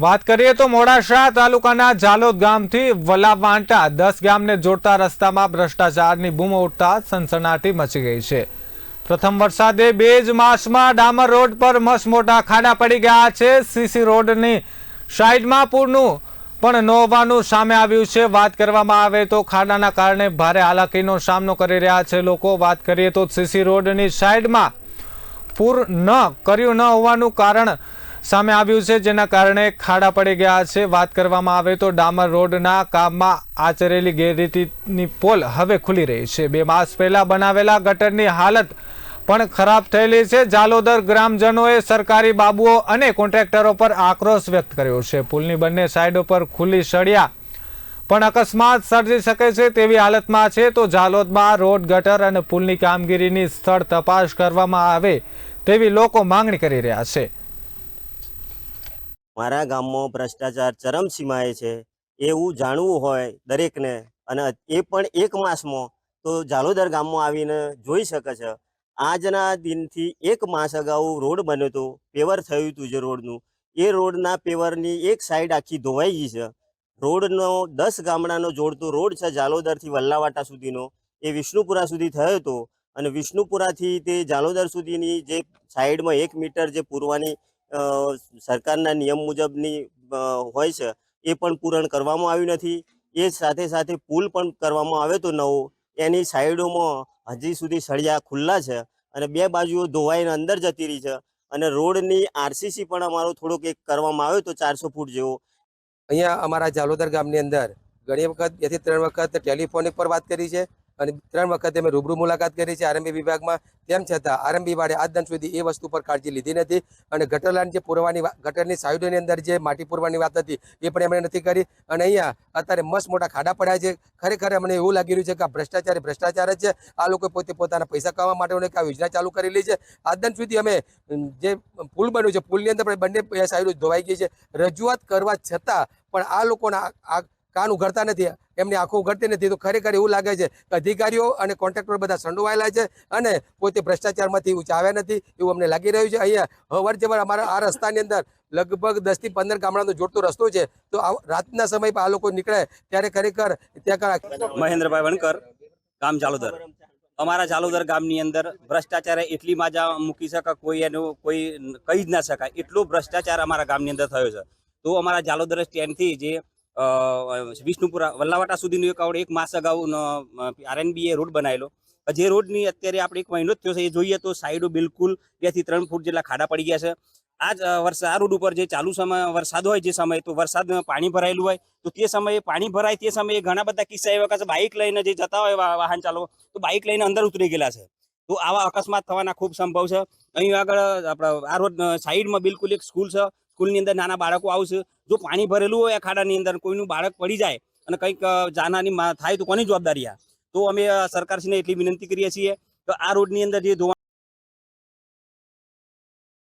વાત કરીએ તો મોડાસા તાલુકાના જાલોદ ગામથી વલાવાંટા દસ ગામને જોડતા રસ્તામાં ભ્રષ્ટાચારની બૂમ ઉઠતા સનસનાટી મચી ગઈ છે. પ્રથમ વરસાદે બે જ માસમાં ડામર રોડ પર મસ્ત મોટા ખાડા પડી ગયા છે. સીસી રોડની સાઈડમાં પૂરનું પણ ન હોવાનું સામે આવ્યું છે. વાત કરવામાં આવે તો ખાડાના કારણે ભારે હાલાકીનો સામનો કરી રહ્યા છે લોકો. વાત કરીએ તો સીસી રોડની સાઈડમાં પૂર ન કર્યું ન હોવાનું કારણ સામે આવ્યું છે, જેના કારણે ખાડા પડી ગયા છે. વાત કરવામાં આવે તો ડામર રોડના કામમાં આચરેલી ગેરરીતિની પોલ હવે ખુલી રહી છે. બે માસ પહેલા બનાવેલા ગટરની હાલત પણ ખરાબ થયેલી છે. જાલોદર ગ્રામજનોએ સરકારી બાબુઓ અને કોન્ટ્રાક્ટરો પર આક્રોશ વ્યક્ત કર્યો છે. પુલની બંને સાઈડો પર ખુલ્લી સળિયા પણ અકસ્માત સર્જી શકે છે તેવી હાલતમાં છે. તો જાલોદમાં રોડ, ગટર અને પુલની કામગીરીની સ્થળ તપાસ કરવામાં આવે તેવી લોકો માંગણી કરી રહ્યા છે. મારા ગામમાં ભ્રષ્ટાચાર ચરમસીમાએ છે, એવું જાણવું હોય દરેકને. અને એ પણ એક માસમાં. તો જાલોદર ગામમાં આવીને જોઈ શકે છે. આજના દિનથી એક માસ અગાઉ રોડ બન્યો હતો. પેવર થયું હતું જે રોડનું. એ રોડના પેવરની એક સાઈડ આખી ધોવાઈ ગઈ છે. રોડનો દસ ગામડાનો જોડતો રોડ છે જાલોદરથી વલ્લાવાટા સુધીનો. એ વિષ્ણુપુરા સુધી થયો હતો. અને વિષ્ણુપુરાથી તે જાલોદર સુધીની જે સાઈડમાં એક મીટર જે પૂરવાની સરકારના નિયમ મુજબની હોય છે, એ પણ પૂરણ કરવામાં આવ્યું નથી. એ સાથે સાથે પુલ પણ કરવામાં આવ્યો તો નવો. એની સાઈડોમાં હજી સુધી સળિયા ખુલ્લા છે અને બે બાજુઓ ધોવાઈને અંદર જતી રહી છે અને રોડની આરસીસી પણ અમારો થોડોક એક કરવામાં આવ્યો તો ચારસો ફૂટ જેવો. અહીંયા અમારા જાલોદર ગામની અંદર ઘણી વખત બેથી ત્રણ વખત ટેલિફોનિક પર વાત કરી છે. અને ત્રણ વખત અમે રૂબરૂ મુલાકાત કરી છે આરએમબી વિભાગમાં. તેમ છતાં આરએમબી વાળે આજ દિન સુધી એ વસ્તુ પર કાળજી લીધી નથી. અને ગટર લાઈન જે પૂરવાની ગટરની સાઈડોની અંદર જે માટી પૂરવાની વાત હતી, એ પણ એમણે નથી કરી. અને અહીંયા અત્યારે મસ્ત મોટા ખાડા પડ્યા છે. ખરેખર અમને એવું લાગી રહ્યું છે કે આ ભ્રષ્ટાચાર ભ્રષ્ટાચાર જ છે. આ લોકો પોતે પોતાના પૈસા કમાવા માટે એક આ યોજના ચાલુ કરેલી છે. આજ દિન સુધી અમે જે પુલ બન્યું છે, પુલની અંદર પણ બંને સાઈડો ધોવાઈ ગઈ છે. રજૂઆત કરવા છતાં પણ આ લોકોના આ કાન ઉઘડતા નથી. એમની આંખો ઉઘડતી નથી. તો ખરેખર એવું લાગે છે કે અધિકારીઓ અને કોન્ટ્રાક્ટર બધા સંડોવાયેલા છે અને પોતે ભ્રષ્ટાચારમાંથી ઉચાવ્યા નથી એવું અમને લાગી રહ્યું છે. અહીંયા અવર જવર અમારા આ રસ્તાની અંદર લગભગ દસથી પંદર ગામડાનો જોડતો રસ્તો છે. તો રાતના સમય પર આ લોકો નીકળે ત્યારે ખરેખર ત્યાં મહેન્દ્રભાઈ વણકર, ગામ જાલોદર. અમારા જાલોદર ગામની અંદર ભ્રષ્ટાચારે એટલી માજા મૂકી શકાય, કોઈ એનું કોઈ કહી જ ના શકાય. એટલો ભ્રષ્ટાચાર અમારા ગામની અંદર થયો છે. તો અમારા જાલોદર સ્ટેન્ડથી જે વિષ્ણુપુરા, વલ્લાવાટા સુધીનો એક આવડે એક માસ અગાઉ આરએનબીએ રોડ બનાવેલો જે રોડની અત્યારે આપણે એક મહિનો જ થયો છે, એ જોઈએ તો સાઈડો બિલકુલ બેથી ત્રણ ફૂટ જેટલા ખાડા પડી ગયા છે. આ જ વરસાદ આ રોડ ઉપર જે ચાલુ સમય, વરસાદ હોય જે સમયે, તો વરસાદમાં પાણી ભરાયેલું હોય, તો તે સમયે પાણી ભરાય તે સમયે ઘણા બધા કિસ્સા એવા કે બાઇક લઈને જે જતા હોય વાહન ચાલકો, તો બાઇક લઈને અંદર ઉતરી ગયેલા છે. તો આવા અકસ્માત થવાના ખૂબ સંભવ છે. અહીં આગળ આપણા આ રોડ સાઈડમાં બિલકુલ એક સ્કૂલ છે સ્કૂલની અંદર નાના બાળકો આવશે, જો પાણી ભરેલું હોય ખાડાની અંદર, કોઈનું બાળક પડી જાય અને કંઈક જાનહાની થાય તો કોની જવાબદારી આ? તો અમે સરકારશ્રીને એટલી વિનંતી કરીએ છીએ કે આ રોડની અંદર જે ધોવા